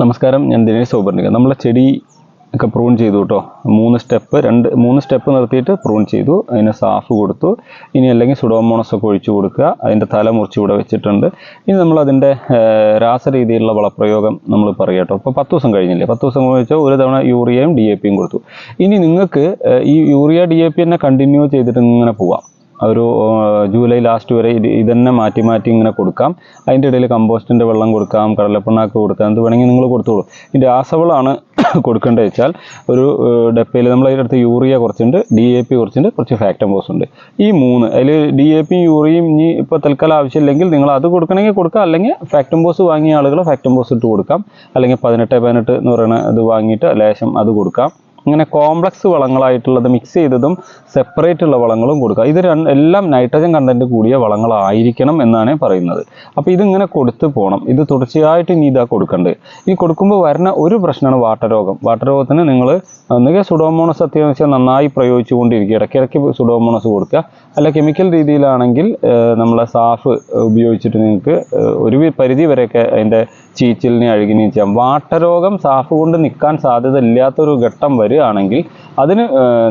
നമസ്കാരം ഞാൻ ദിനേശ് സൗപർണിക നമ്മളെ ചെടി ഒക്കെ പ്രൂൺ ചെയ്തു കേട്ടോ മൂന്ന് സ്റ്റെപ്പ് രണ്ട് മൂന്ന് സ്റ്റെപ്പ് നിർത്തിയിട്ട് പ്രൂൺ ചെയ്തു. അതിന് സാഫ് കൊടുത്തു. ഇനി അല്ലെങ്കിൽ സുഡോമോണസ് ഒക്കെ ഒഴിച്ചു കൊടുക്കുക. അതിന്റെ തല മുറിച്ച് ഇവിടെ വെച്ചിട്ടുണ്ട്. ഇനി നമ്മൾ അതിന്റെ രാസരീതിയിലുള്ള വളപ്രയോഗം നമ്മൾ പറയാം കേട്ടോ ഇപ്പോൾ പത്ത് ദിവസം കഴിഞ്ഞില്ലേ? പത്ത് ദിവസം കഴിച്ചാൽ ഒരു തവണ യൂറിയയും ഡി എ പിയും കൊടുത്തു. ഇനി നിങ്ങൾക്ക് ഈ യൂറിയ ഡി എ പി തന്നെ കണ്ടിന്യൂ ചെയ്തിട്ട് ഇങ്ങനെ പോവാം. ഒരു ജൂലൈ ലാസ്റ്റ് വരെ ഇത് ഇതന്നെ മാറ്റി മാറ്റി ഇങ്ങനെ കൊടുക്കാം. അതിന്റെ ഇടയിൽ കമ്പോസ്റ്റിന്റെ വെള്ളം കൊടുക്കാം കടലപ്പിണ്ണാക്ക് കൊടുക്കാം എന്ത് വേണമെങ്കിൽ നിങ്ങൾ കൊടുത്തോളൂ. ഈ രാസവളമാണ് കൊടുക്കേണ്ടത് വെച്ചാൽ ഒരു ഡപ്പയിൽ നമ്മൾ അടുത്ത് യൂറിയ കുറച്ചുണ്ട് ഡി എ പി കുറച്ചുണ്ട് കുറച്ച് ഫാക്ടംബോസ് ഉണ്ട്. ഈ മൂന്ന് അതിൽ ഡി എ പിയും യൂറിയയും ഇനി ഇപ്പോൾ തൽക്കാലം ആവശ്യമില്ലെങ്കിൽ നിങ്ങൾ അത് കൊടുക്കണമെങ്കിൽ കൊടുക്കാം. അല്ലെങ്കിൽ ഫാക്ടംബോസ് വാങ്ങിയ ആളുകൾ ഫാക്ടംബോസ് ഇട്ട് കൊടുക്കാം. അല്ലെങ്കിൽ പതിനെട്ട് പതിനെട്ട് എന്ന് പറയുന്ന ഇത് വാങ്ങിയിട്ട് ലേശം അത് കൊടുക്കാം. ഇങ്ങനെ കോംപ്ലക്സ് വളങ്ങളായിട്ടുള്ളത് മിക്സ് ചെയ്തതും സെപ്പറേറ്റ് ഉള്ള വളങ്ങളും കൊടുക്കുക. ഇത് എല്ലാം നൈട്രജൻ കണ്ടന്റ് കൂടിയ വളങ്ങളായിരിക്കണം എന്നാണ് പറയുന്നത്. അപ്പോൾ ഇതിങ്ങനെ കൊടുത്തു പോകണം ഇത് തുടർച്ചയായിട്ട് ഇനി ഇതാ കൊടുക്കേണ്ടത് ഈ കൊടുക്കുമ്പോൾ വരുന്ന ഒരു പ്രശ്നമാണ് വാട്ടരോഗം വാട്ടരോഗത്തിന് നിങ്ങൾ ഒന്നുകിൽ സുഡോമോണസ് അത്യാവശ്യം നന്നായി പ്രയോഗിച്ചുകൊണ്ടിരിക്കുക. ഇടയ്ക്കിടയ്ക്ക് സുഡോമോണസ് കൊടുക്കുക. അല്ല കെമിക്കൽ രീതിയിലാണെങ്കിൽ നമ്മളെ സാഫ് ഉപയോഗിച്ചിട്ട് നിങ്ങൾക്ക് ഒരു പരിധി വരെയൊക്കെ അതിന്റെ ചീച്ചിലിനെ അഴുകിനെയും ചെയ്യാം വാട്ടരോഗം സാഫ് കൊണ്ട് നിൽക്കാൻ സാധ്യത ഇല്ലാത്തൊരു ഘട്ടം വരികയാണെങ്കിൽ അതിന്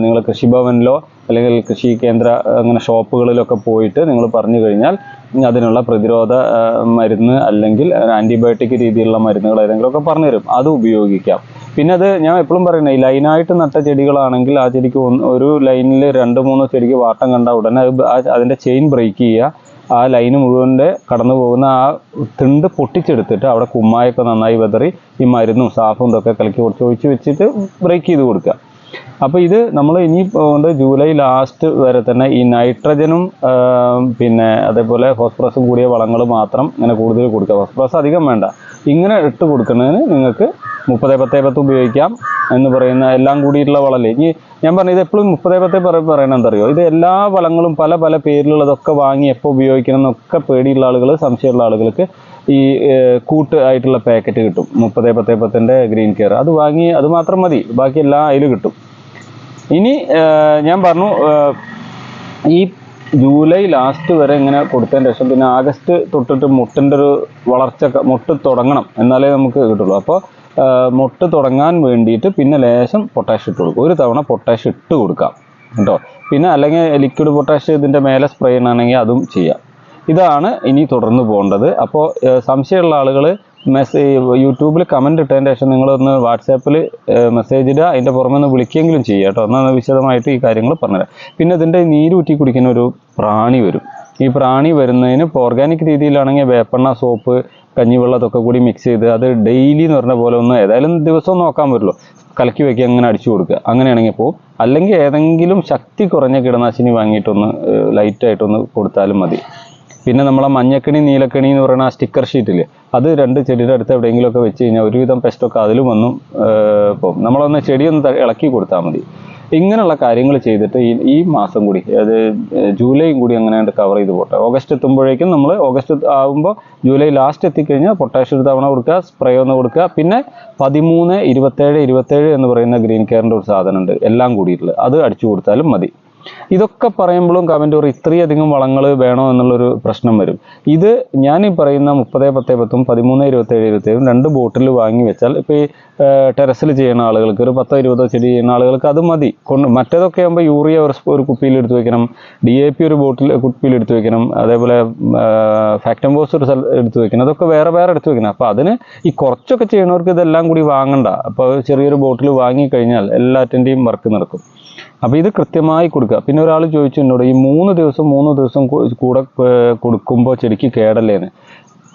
നിങ്ങൾ കൃഷിഭവനിലോ അല്ലെങ്കിൽ കൃഷി കേന്ദ്ര അങ്ങനെ ഷോപ്പുകളിലൊക്കെ പോയിട്ട് നിങ്ങൾ പറഞ്ഞു കഴിഞ്ഞാൽ അതിനുള്ള പ്രതിരോധ മരുന്ന് അല്ലെങ്കിൽ ആന്റിബയോട്ടിക് രീതിയിലുള്ള മരുന്നുകൾ ഏതെങ്കിലുമൊക്കെ പറഞ്ഞു തരും. അത് ഉപയോഗിക്കാം. പിന്നെ അത് ഞാൻ എപ്പോഴും പറയുന്നത് ഈ ലൈനായിട്ട് നട്ട ചെടികളാണെങ്കിൽ ആ ചെടിക്ക് ഒരു ലൈനിൽ രണ്ട് മൂന്ന് ചെടിക്ക് വാട്ടം കണ്ട ഉടനെ അത് അതിന്റെ ചെയിൻ ബ്രേക്ക് ചെയ്യുക. ആ ലൈന് മുഴുവന്റെ കടന്നു പോകുന്ന ആ തിണ്ട് പൊട്ടിച്ചെടുത്തിട്ട് അവിടെ കുമ്മായൊക്കെ നന്നായി വെതറി ഈ മരുന്നും സാഫും ഇതൊക്കെ കലക്കി കുറച്ച് ഒഴിച്ച് വെച്ചിട്ട് ബ്രേക്ക് ചെയ്ത് കൊടുക്കുക. അപ്പോൾ ഇത് നമ്മൾ ഇനി കൊണ്ട് ജൂലൈ ലാസ്റ്റ് വരെ തന്നെ ഈ നൈട്രജനും പിന്നെ അതേപോലെ ഫോസ്ഫറസും കൂടിയ വളങ്ങൾ മാത്രം ഇങ്ങനെ കൂടുതൽ കൊടുക്കുക. ഫോസ്ഫറസ് അധികം വേണ്ട. ഇങ്ങനെ ഇട്ട് കൊടുക്കുന്നതിന് നിങ്ങൾക്ക് മുപ്പത് പത്തേ പത്ത് ഉപയോഗിക്കാം എന്ന് പറയുന്ന എല്ലാം കൂടിയിട്ടുള്ള വളല്ലേ ഇനി ഞാൻ പറഞ്ഞു ഇത് എപ്പോഴും മുപ്പതേ പത്തേ പറ പറയണത് എന്തറിയോ ഇത് എല്ലാ വളങ്ങളും പല പല പേരിലുള്ളതൊക്കെ വാങ്ങി എപ്പോൾ ഉപയോഗിക്കണം എന്നൊക്കെ പേടിയുള്ള ആളുകൾ സംശയമുള്ള ആളുകൾക്ക് ഈ കൂട്ട് ആയിട്ടുള്ള പാക്കറ്റ് കിട്ടും. മുപ്പതേ പത്തേ പത്തിന്റെ ഗ്രീൻ കെയർ. അത് വാങ്ങി അത് മാത്രം മതി. ബാക്കി എല്ലാം അതിൽ കിട്ടും. ഇനി ഞാൻ പറഞ്ഞു ഈ ജൂലൈ ലാസ്റ്റ് വരെ ഇങ്ങനെ കൊടുത്തതിന് ശേഷം പിന്നെ ആഗസ്റ്റ് തൊട്ടിട്ട് മുട്ടിന്റെ ഒരു വളർച്ച മുട്ട് തുടങ്ങണം. എന്നാലേ നമുക്ക് കിട്ടുള്ളൂ. അപ്പോൾ മുട്ട് തുടങ്ങാൻ വേണ്ടിയിട്ട് പിന്നെ ലേശം പൊട്ടാഷ് ഇട്ട് കൊടുക്കും. ഒരു തവണ പൊട്ടാഷ് ഇട്ട് കൊടുക്കാം. കേട്ടോ? പിന്നെ അല്ലെങ്കിൽ ലിക്വിഡ് പൊട്ടാഷ് ഇതിന്റെ മേലെ സ്പ്രേ ചെയ്യണമെങ്കിൽ അതും ചെയ്യാം. ഇതാണ് ഇനി തുടർന്ന് പോകേണ്ടത്. അപ്പോൾ സംശയമുള്ള ആളുകൾ മെസ്സേജ് യൂട്യൂബിൽ കമന്റ് ഇട്ടതിന് ശേഷം നിങ്ങളൊന്ന് വാട്സാപ്പിൽ മെസ്സേജ് ഇടുക. അതിന്റെ പുറമെ ഒന്ന് വിളിക്കുകയെങ്കിലും ചെയ്യുക കേട്ടോ. എന്നാൽ വിശദമായിട്ട് ഈ കാര്യങ്ങൾ പറഞ്ഞുതരാം. പിന്നെ ഇതിന്റെ നീരൂറ്റി കുടിക്കുന്ന ഒരു പ്രാണി വരും. ഈ പ്രാണി വരുന്നതിന് ഇപ്പോൾ ഓർഗാനിക് രീതിയിലാണെങ്കിൽ വേപ്പെണ്ണ സോപ്പ് കഞ്ഞിവെള്ളം അതൊക്കെ കൂടി മിക്സ് ചെയ്ത് അത് ഡെയിലി എന്ന് പറഞ്ഞ പോലെ ഒന്ന് ഏതായാലും ദിവസവും നോക്കാൻ പറ്റുള്ളൂ. കലക്കി വെക്കി അങ്ങനെ അടിച്ചു കൊടുക്കുക. അങ്ങനെയാണെങ്കിൽ പോവും അല്ലെങ്കിൽ ഏതെങ്കിലും ശക്തി കുറഞ്ഞ കീടനാശിനി വാങ്ങിയിട്ടൊന്ന് ലൈറ്റായിട്ടൊന്ന് കൊടുത്താലും മതി. പിന്നെ നമ്മളെ മഞ്ഞക്കണി നീലക്കണി എന്ന് പറയുന്ന ആ സ്റ്റിക്കർ ഷീറ്റിൽ അത് രണ്ട് ചെടിയുടെ അടുത്ത് എവിടെയെങ്കിലുമൊക്കെ വെച്ച് കഴിഞ്ഞാൽ ഒരുവിധം പെസ്റ്റൊക്കെ അതിലും വന്നും ഇപ്പം നമ്മളൊന്ന് ചെടിയൊന്ന് ഇളക്കി കൊടുത്താൽ മതി. ഇങ്ങനെയുള്ള കാര്യങ്ങൾ ചെയ്തിട്ട് ഈ ഈ മാസം കൂടി അത് ജൂലൈയും കൂടി അങ്ങനെ കവർ ചെയ്ത് പോട്ടെ. ഓഗസ്റ്റ് എത്തുമ്പോഴേക്കും നമ്മൾ ഓഗസ്റ്റ് ആകുമ്പോൾ ജൂലൈ ലാസ്റ്റ് എത്തിക്കഴിഞ്ഞാൽ പൊട്ടാഷ്യം ഒരു തവണ കൊടുക്കുക സ്പ്രേ ഒന്ന് കൊടുക്കുക. പിന്നെ പതിമൂന്ന് ഇരുപത്തേഴ് ഇരുപത്തേഴ് എന്ന് പറയുന്ന ഗ്രീൻ കെയറിന്റെ ഒരു സാധനമുണ്ട്. എല്ലാം കൂടിയിട്ടുള്ളത് അത് അടിച്ചു കൊടുത്താലും മതി. ഇതൊക്കെ പറയുമ്പോഴും കമന്റ് പറയും ഇത്രയധികം വളങ്ങൾ വേണോ എന്നുള്ളൊരു പ്രശ്നം വരും. ഇത് ഞാൻ ഈ പറയുന്ന മുപ്പത് പത്ത് പത്തും പതിമൂന്ന് ഇരുപത്തേഴ് ഇരുപത്തേഴും രണ്ട് ബോട്ടിൽ വാങ്ങി വെച്ചാൽ ഇപ്പോൾ ഈ ടെറസിൽ ചെയ്യുന്ന ആളുകൾക്ക് ഒരു പത്തോ ഇരുപതോ ചെടി ചെയ്യുന്ന ആളുകൾക്ക് അത് മതി. കൊണ്ട് മറ്റേതൊക്കെ ആകുമ്പോൾ യൂറിയ ഒരു ഒരു കുപ്പിയിൽ എടുത്തു വെക്കണം. ഡി എ പി ഒരു ബോട്ടിൽ കുപ്പിയിൽ എടുത്തു വെക്കണം. അതേപോലെ ഫാക്ടംബോസ് ഒരു സ്ഥലം എടുത്തു വെക്കണം. അതൊക്കെ വേറെ വേറെ എടുത്തു വെക്കണം. അപ്പോൾ അതിന് ഈ കുറച്ചൊക്കെ ചെയ്യണവർക്ക് ഇതെല്ലാം കൂടി വാങ്ങണ്ട. അപ്പോൾ ചെറിയൊരു ബോട്ടിൽ വാങ്ങിക്കഴിഞ്ഞാൽ എല്ലാറ്റിന്റെയും വർക്ക് നടക്കും. അപ്പോൾ ഇത് കൃത്യമായി കൊടുക്കുക. പിന്നെ ഒരാൾ ചോദിച്ചു എന്നോട് ഈ മൂന്ന് ദിവസം മൂന്ന് ദിവസം കൂടെ കൊടുക്കുമ്പോൾ ചെടിക്ക് കേടല്ലേന്ന്?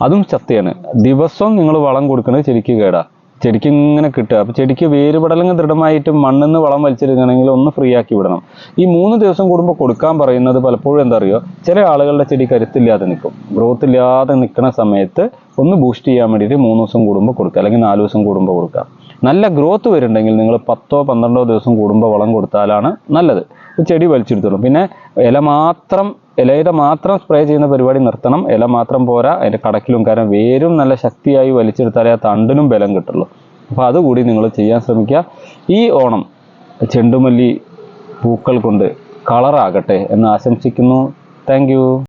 അതും സത്യമാണ്. ദിവസം നിങ്ങൾ വളം കൊടുക്കുന്നത് ചെടിക്ക് കേടാ. ചെടിക്ക് ഇങ്ങനെ കിട്ടുക. അപ്പോൾ ചെടിക്ക് വേരുപടലങ്ങ് ദൃഢമായിട്ട് മണ്ണിൽ നിന്ന് വളം വലിച്ചെടുക്കണമെങ്കിൽ ഒന്ന് ഫ്രീ ആക്കി വിടണം. ഈ മൂന്ന് ദിവസം കൂടുമ്പോൾ കൊടുക്കാൻ പറയുന്നത് പലപ്പോഴും എന്താ അറിയോ? ചില ആളുകളുടെ ചെടി കരുത്തില്ലാതെ നിൽക്കും. ഗ്രോത്ത് ഇല്ലാതെ നിൽക്കുന്ന സമയത്ത് ഒന്ന് ബൂസ്റ്റ് ചെയ്യാൻ വേണ്ടിയിട്ട് മൂന്ന് ദിവസം കൂടുമ്പോൾ കൊടുക്കുക. അല്ലെങ്കിൽ നാല് ദിവസം കൂടുമ്പോൾ കൊടുക്കുക. നല്ല ഗ്രോത്ത് വരുന്നുണ്ടെങ്കിൽ നിങ്ങൾ പത്തോ പന്ത്രണ്ടോ ദിവസം കൂടുമ്പോൾ വളം കൊടുത്താലാണ് നല്ലത്. ചെടി വലിച്ചെടുത്തോളും പിന്നെ ഇല മാത്രം ഇലയുടെ മാത്രം സ്പ്രേ ചെയ്യുന്ന പരിപാടി നിർത്തണം. ഇല മാത്രം പോരാ അതിന്റെ കടക്കിലും കാരണം വേരും നല്ല ശക്തിയായി വലിച്ചെടുത്താലേ ആ തണ്ടിനും ബലം കിട്ടുള്ളൂ. അപ്പോൾ അതുകൂടി നിങ്ങൾ ചെയ്യാൻ ശ്രമിക്കുക. ഈ ഓണം ചെണ്ടുമല്ലി പൂക്കൾ കൊണ്ട് കളറാകട്ടെ എന്ന് ആശംസിക്കുന്നു. താങ്ക്